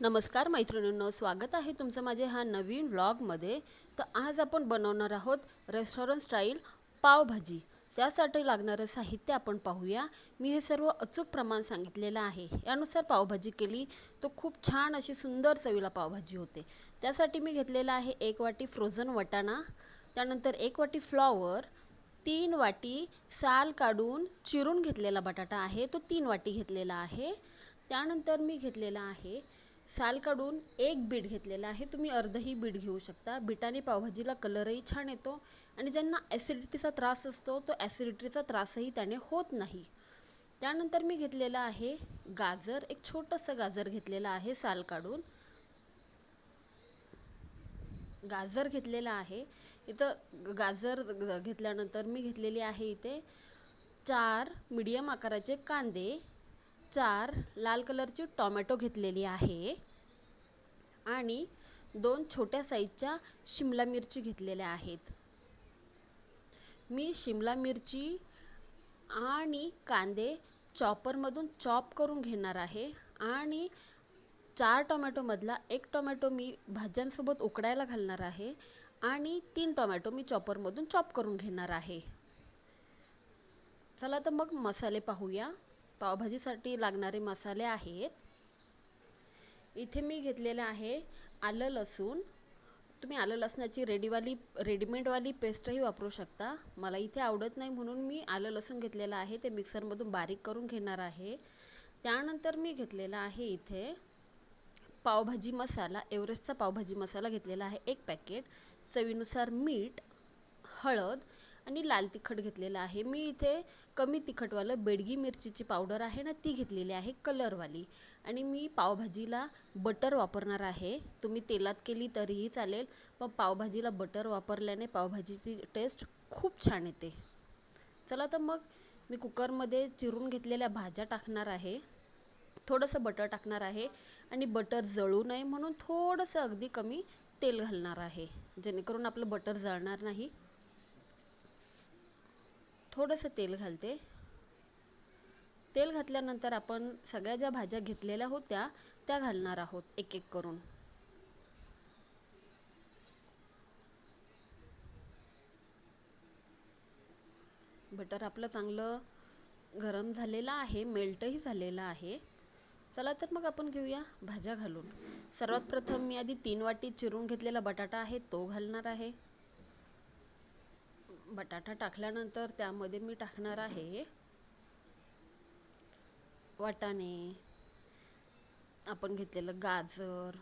नमस्कार मैत्रिणींनो स्वागत आहे तुमचं माझे हा नवीन व्लॉगमध्ये तर आज आपण बनवणार आहोत रेस्टॉरंट स्टाईल पावभाजी. त्यासाठी लागणारं साहित्य आपण पाहूया. मी हे सर्व अचूक प्रमाण सांगितलेलं आहे. यानुसार पावभाजी केली तर खूप छान अशी सुंदर चवीला पावभाजी होते. त्यासाठी मी घेतलेला आहे एक वाटी फ्रोझन वटाणा त्यानंतर एक वाटी फ्लॉवर तीन वाटी साल काढून चिरून घेतलेला बटाटा आहे तो तीन वाटी घेतलेला आहे. त्यानंतर मी घेतलेला आहे साल काढून एक बीट घेतलेला आहे. तुम्ही अर्धही बीट घेऊ शकता. बीटाने पावभाजीला कलरही छान येतो आणि ज्यांना ॲसिडिटीचा त्रास असतो तो ॲसिडिटीचा त्रासही त्याने होत नाही. त्यानंतर मी घेतलेला आहे गाजर. एक छोटंसं गाजर घेतलेलं आहे साल काढून. गाजर घेतलेला आहे. इथं गाजर घेतल्यानंतर मी घेतलेली आहे इथे चार मीडियम आकाराचे कांदे. चार लाल कलरची टॉमॅटो घेतलेली आहे आणि दोन छोट्या साईजच्या शिमला मिरची घेतलेल्या आहेत. मी शिमला मिरची आणि कांदे चॉपरमधून चॉप करून घेणार आहे आणि चार टोमॅटोमधला एक टोमॅटो मी भाज्यांसोबत उकडायला घालणार आहे आणि तीन टोमॅटो मी चॉपरमधून चॉप करून घेणार आहे. चला तर मग मसाले पाहूया. पावभाजीसाठी लागणारे मसाले आहेत. इथे मी घेतलेलं आहे आलं लसूण. तुम्ही आलं लसणाची रेडीवाली रेडीमेडवाली पेस्टही वापरू शकता. मला इथे आवडत नाही म्हणून मी आलं लसूण घेतलेलं आहे. ते मिक्सरमधून बारीक करून घेणार आहे. त्यानंतर मी घेतलेला आहे इथे पावभाजी मसाला एव्हरेस्टचा पावभाजी मसाला घेतलेला आहे एक पॅकेट. चवीनुसार मीठ हळद आणि लाल तिखट घेतलेलं आहे. मी इथे कमी तिखटवालं बेडगी मिरचीची पावडर आहे ना ती घेतलेली आहे कलरवाली. आणि मी पावभाजीला बटर वापरणार आहे. तुम्ही तेलात केली तरीही चालेल पण पावभाजीला बटर वापरल्याने पावभाजीची टेस्ट खूप छान येते. चला तर मग मी कुकरमध्ये चिरून घेतलेल्या भाज्या टाकणार आहे. थोडंसं बटर टाकणार आहे आणि बटर जळू नये म्हणून थोडंसं अगदी कमी तेल घालणार आहे. जेणेकरून आपलं बटर जळणार नाही. थोडंसं तेल घालते. तेल घातल्यानंतर आपण सगळ्या ज्या भाज्या घेतलेल्या होत्या त्या घालणार आहोत एक एक करून. बटर आपलं चांगलं गरम झालेलं आहे मेल्टही झालेलं आहे. चला तर मग आपण घेऊया भाज्या घालून. सर्वात प्रथम मी आधी तीन वाटी चिरून घेतलेला बटाटा आहे तो घालणार आहे. बटाटा टाकल्यानंतर त्यामध्ये मी टाकणार आहे वाटाणे. आपण घेतलेलं गाजर.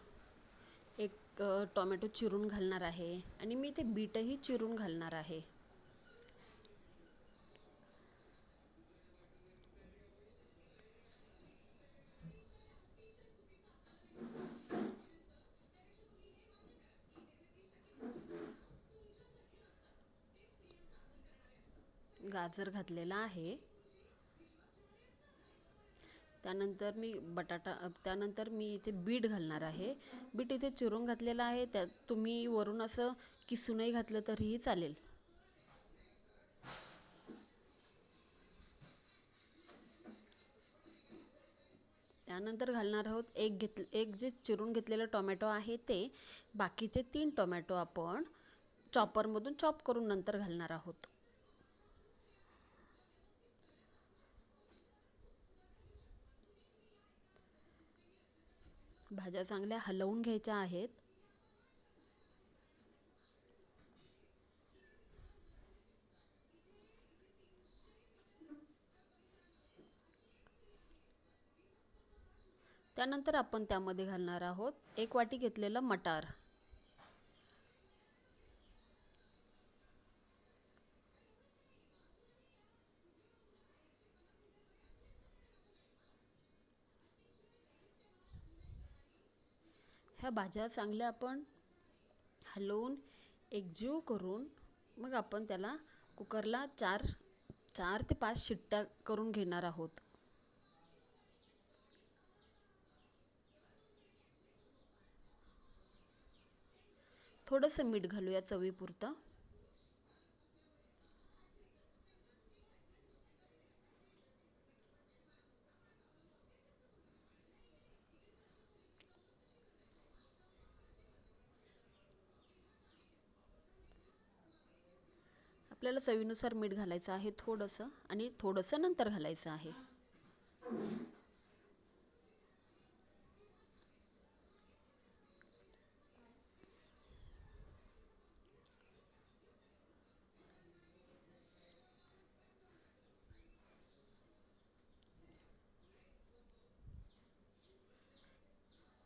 एक टोमॅटो चिरून घालणार आहे. आणि मी ते बीटही चिरून घालणार आहे. गाजर घातलेला आहे. त्यानंतर मी बटाटा त्यानंतर मी इथे बीट घालणार आहे. बीट इथे चिरून घातलेलं आहे. त्यात तुम्ही वरून असं किसूनही घातलं तरीही चालेल. त्यानंतर घालणार आहोत एक घेत एक जे चिरून घेतलेलं टोमॅटो आहे ते. बाकीचे तीन टोमॅटो आपण चॉपरमधून चॉप करून नंतर घालणार आहोत. भाज्या चांगल्या हलवून घ्यायच्या आहेत. त्यानंतर आपण त्यामध्ये घालणार आहोत एक वाटी घेतलेलं मटार. ह्या भाज्या चांगल्या आपण हलवून एकजीव करून मग आपण त्याला कुकरला चार चार ते पाच शिट्ट्या करून घेणार आहोत. थोडंसं मीठ घालूया चवीपुरतं. आपल्याला चवीनुसार मीठ घालायचं आहे थोडंसं आणि थोडंसं नंतर घालायचं आहे.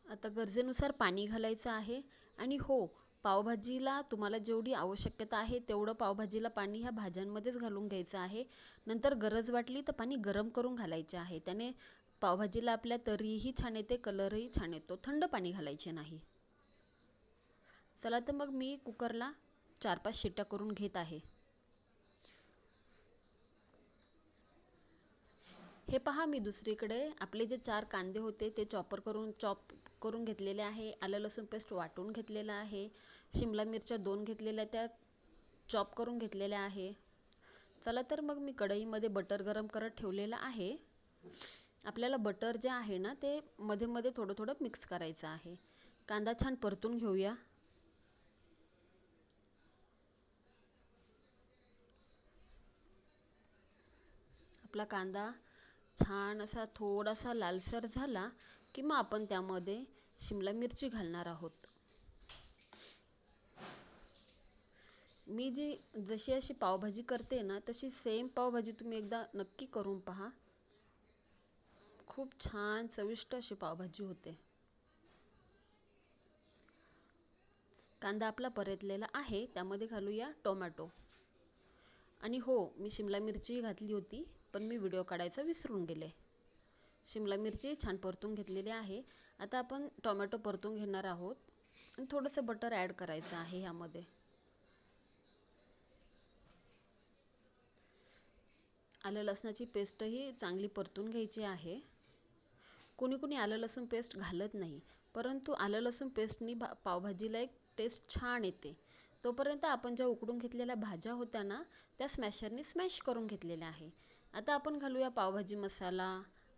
आता गरजेनुसार पाणी घालायचं आहे आणि हो पावभाजीला तुम्हाला जेवढी आवश्यकता आहे तेवढं पावभाजीला पाणी ह्या भाज्यांमध्येच घालून घ्यायचं आहे. नंतर गरज वाटली तर पाणी गरम करून घालायचे आहे. त्याने पावभाजीला आपल्या तरीही छान येते कलरही छान येतो. थंड पाणी घालायचे नाही. चला तर मग मी कुकरला चार पाच शिट्ट्या करून घेत आहे. हे पहा मी दुसरीकडे आपले जे चार कांदे होते ते चॉपर करून चॉप करून घेतलेले आहे. आलं लसूण पेस्ट वाटून घेतलेलं आहे. शिमला मिरच्या दोन घेतलेल्या त्या चॉप करून घेतलेल्या आहे. चला तर मग मी कढईमध्ये बटर गरम करत ठेवलेलं आहे. आपल्याला बटर जे आहे ना ते मध्ये मध्ये थोडं थोडं मिक्स करायचं आहे. कांदा छान परतून घेऊया. आपला कांदा छान असा थोडासा लालसर झाला की मग आपण त्यामध्ये शिमला मिरची घालणार आहोत. मी जी जशी अशी पावभाजी करते ना तशी सेम पावभाजी तुम्ही एकदा नक्की करून पहा. खूप छान चविष्ट अशी पावभाजी होते. कांदा आपला परतलेला आहे त्यामध्ये घालूया टोमॅटो. आणि हो मी शिमला मिरचीही घातली होती. पण मी व्हिडिओ काढायचा विसरून गेले. शिमला मिरची छान परतून घेतलेली आहे. आता आपण टोमॅटो परतून घेणार आहोत. आणि थोडंसं बटर ॲड करायचं आहे ह्यामध्ये. आलं लसणाची पेस्टही चांगली परतून घ्यायची आहे. कोणी कोणी आलं लसूण पेस्ट घालत नाही परंतु आलं लसूण पेस्टनी भा पावभाजीला एक टेस्ट छान येते. तोपर्यंत आपण ज्या उकडून घेतलेल्या भाज्या होत्या ना त्या स्मॅशरनी स्मॅश करून घेतलेल्या आहे. आता आपण घालूया पावभाजी मसाला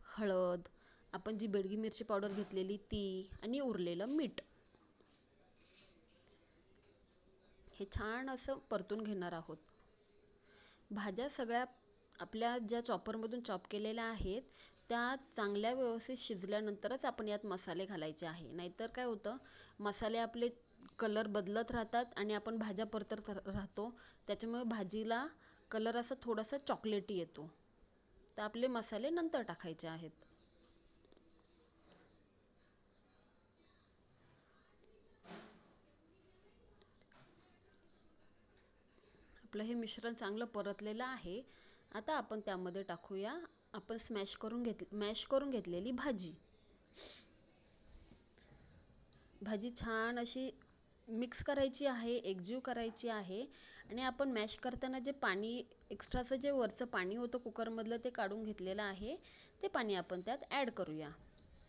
हळद आपण जी बेडगी मिरची पावडर घेतलेली ती आणि उरलेलं मीठ. हे छान असं परतून घेणार आहोत. भाज्या सगळ्या आपल्या ज्या चॉपरमधून चॉप केलेल्या आहेत त्या चांगल्या व्यवस्थित शिजल्यानंतरच आपण यात मसाले घालायचे आहे. नाहीतर काय होतं मसाले आपले कलर बदलत राहतात आणि आपण भाज्या परतत राहतो त्याच्यामुळे भाजीला कलर असा थोडासा चॉकलेटी येतो. तर आपले मसाले नंतर टाकायचे आहेत. आपलं हे मिश्रण चांगलं परतलेलं आहे. आता आपण त्यामध्ये टाकूया. आपण स्मॅश करून घेत मॅश करून घेतलेली भाजी. भाजी छान अशी मिक्स करायची आहे एकजीव करायची आहे आणि आपण मॅश करताना जे पाणी एक्स्ट्राचं जे वरचं पाणी होतं कुकरमधलं ते काढून घेतलेलं आहे ते पाणी आपण त्यात ॲड करूया.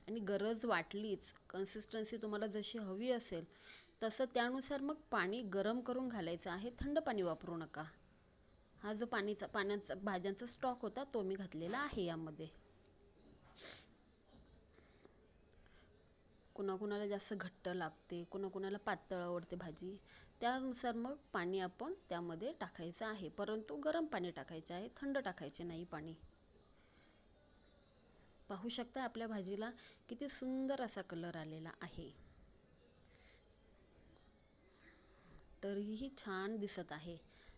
आणि गरज वाटलीच कन्सिस्टन्सी तुम्हाला जशी हवी असेल तसं त्यानुसार मग पाणी गरम करून घालायचं आहे थंड पाणी वापरू नका. हा जो पाणीचा पाण्याचा भाज्यांचा स्टॉक होता तो मी घातलेला आहे यामध्ये. कुणाकुणाला जास्त घट्ट लागते कुणाकुणाला पातळ आवडते भाजी त्यानुसार मग पाणी आपण त्यामध्ये टाकायचं आहे. परंतु गरम पाणी टाकायचे आहे थंड टाकायचे नाही पाणी. पाहू शकता आपल्या भाजीला किती सुंदर असा कलर आलेला आहे. तरीही छान दिसत आहे.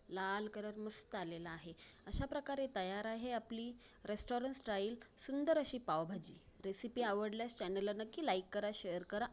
लाल कलर मस्त आलेला आहे. अशा प्रकारे तयार आहे आपली रेस्टॉरंट स्टाईल सुंदर अशी पावभाजी. रेसिपी आवडल्यास चॅनलला नक्की लाईक करा शेअर करा.